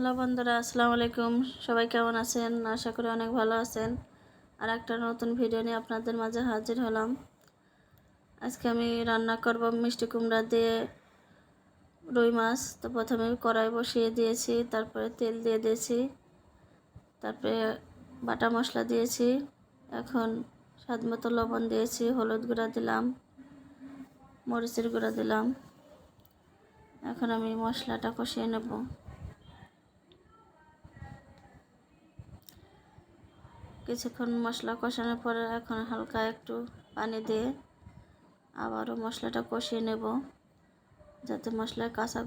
Hello বন্ধুরা, আসসালামু আলাইকুম। সবাই কেমন আছেন? আশা করি অনেক ভালো আছেন। আর একটা নতুন ভিডিও নিয়ে আপনাদের মাঝে হাজির হলাম। আজকে আমি রান্না করব মিষ্টি কুমড়া দিয়ে রুই মাছ। তো প্রথমে কড়াই বসিয়ে দিয়েছি, তারপরে তেল দিয়ে দিয়েছি, তারপরে বাটা মশলা দিয়েছি, এখন স্বাদ মতো লবণ দিয়েছি, হলুদ গুঁড়া দিলাম, মরিচের গুঁড়া দিলাম। এখন আমি মশলাটা কষিয়ে নেব। কিছুক্ষণ মশলা কষানোর পরে এখন হালকা একটু পানি দিয়ে আবারও মশলাটা কষিয়ে নেব, যাতে মশলার কাঁচা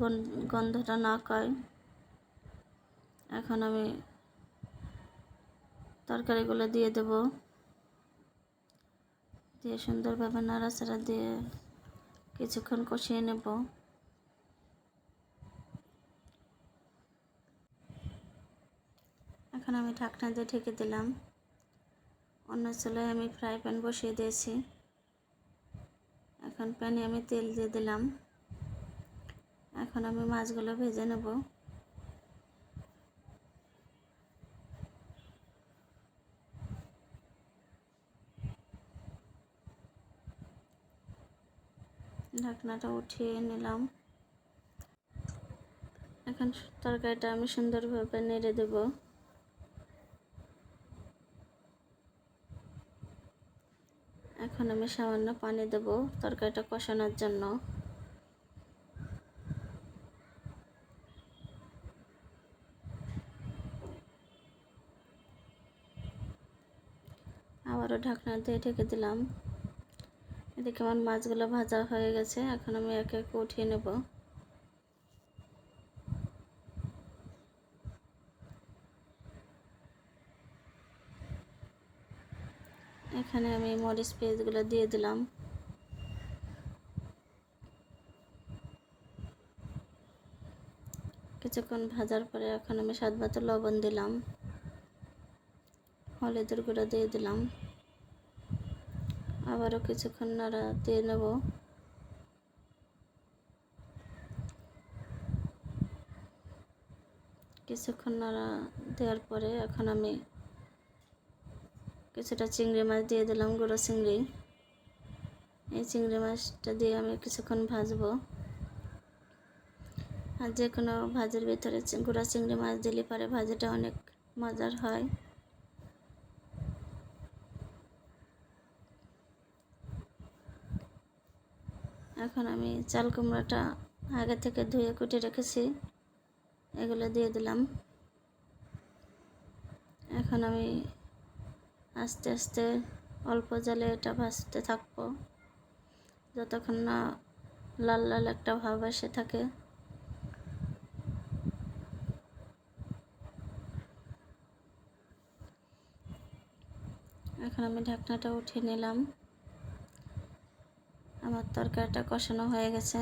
গন্ধটা না কয় এখন আমি তরকারিগুলো দিয়ে দেব। দিয়ে সুন্দরভাবে নাড়াচাড়া দিয়ে কিছুক্ষণ কষিয়ে নেব। এখন আমি ঢাকনা দিয়ে ঢেকে দিলাম। অন্য চুলায় আমি ফ্রাই প্যান বসিয়ে দিয়েছি। এখন প্যানে আমি তেল দিয়ে দিলাম। এখন আমি মাছগুলো ভেজে নেব। ঢাকনাটা উঠিয়ে নিলাম। এখন তরকারিটা আমি সুন্দরভাবে নেড়ে দেবো। এখন আমি সামান্য পানি দেব তরকারিটা কষানোর জন্য। আবারও ঢাকনা দিয়ে ঢেকে দিলাম। এদিকে আমার মাছগুলো ভাজা হয়ে গেছে, এখন আমি একে একে উঠিয়ে নেব। এখানে আমি মরিচ পেঁয়াজগুলো দিয়ে দিলাম। কিছুক্ষণ ভাজার পরে এখন আমি স্বাদ মতো লবণ দিলাম। হলুদের গুঁড়ো দিয়ে দিলাম। আবারও কিছুক্ষণ নাড়া দিয়ে নেব। কিছুক্ষণ নাড়া দেওয়ার পরে এখন আমি কিছুটা চিংড়ি মাছ দিয়ে দিলাম, গুঁড়ো চিংড়ি। এই চিংড়ি মাছটা দিয়ে আমি কিছুক্ষণ ভাজবো। আর যে কোনো ভাজের ভিতরে গুঁড়া চিংড়ি মাছ দিলে পরে ভাজিটা অনেক মজার হয়। এখন আমি চাল কুমড়োটা আগে থেকে ধুয়ে কুটে রেখেছি, এগুলো দিয়ে দিলাম। এখন আমি আস্তে আস্তে অল্প জালে এটা ভাজতে থাকব। যতক্ষণ না লাল লাল একটা ভাব এসে থাকে। এখন আমি ঢাকনাটা উঠিয়ে নিলাম। আমার তরকারিটা কষানো হয়ে গেছে।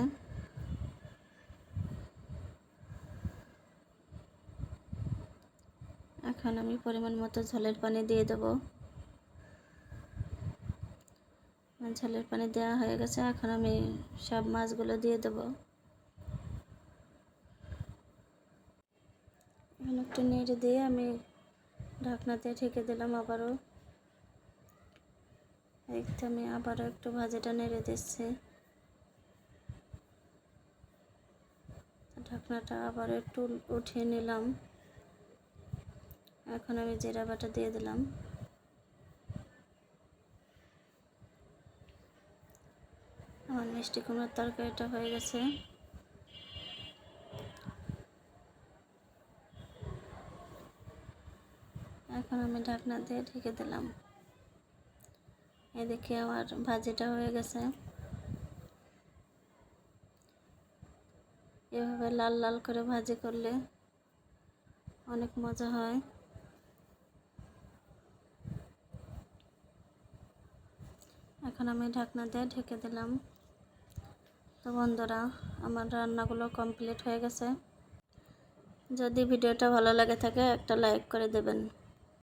এখন আমি পরিমাণ মতো ঝোলের পানি দিয়ে দেবো। ঝালের পানি দেওয়া হয়ে গেছে, এখন আমি সব মাছগুলো দিয়ে দেব। এখন একটু নেড়ে দিয়ে আমি ঢাকনাতে ঠেকে দিলাম আবারও। একটু আমি আবারও একটু ভাজিটা নেড়ে দিচ্ছি। ঢাকনাটা আবার একটু উঠিয়ে নিলাম। এখন আমি জিরা বাটা দিয়ে দিলাম। আমার মিষ্টি কুমড়ার তরকারিটা হয়ে গেছে। এখন আমি ঢাকনা দিয়ে ঢেকে দিলাম। এদিকে আমার ভাজিটা হয়ে গেছে। এভাবে লাল লাল করে ভাজি করলে অনেক মজা হয়। এখন আমি ঢাকনা দিয়ে ঢেকে দিলাম। তো বন্ধুরা, আমার রান্নাগুলো কমপ্লিট হয়ে গেছে। যদি ভিডিওটা ভালো লাগে থাকে, একটা লাইক করে দেবেন।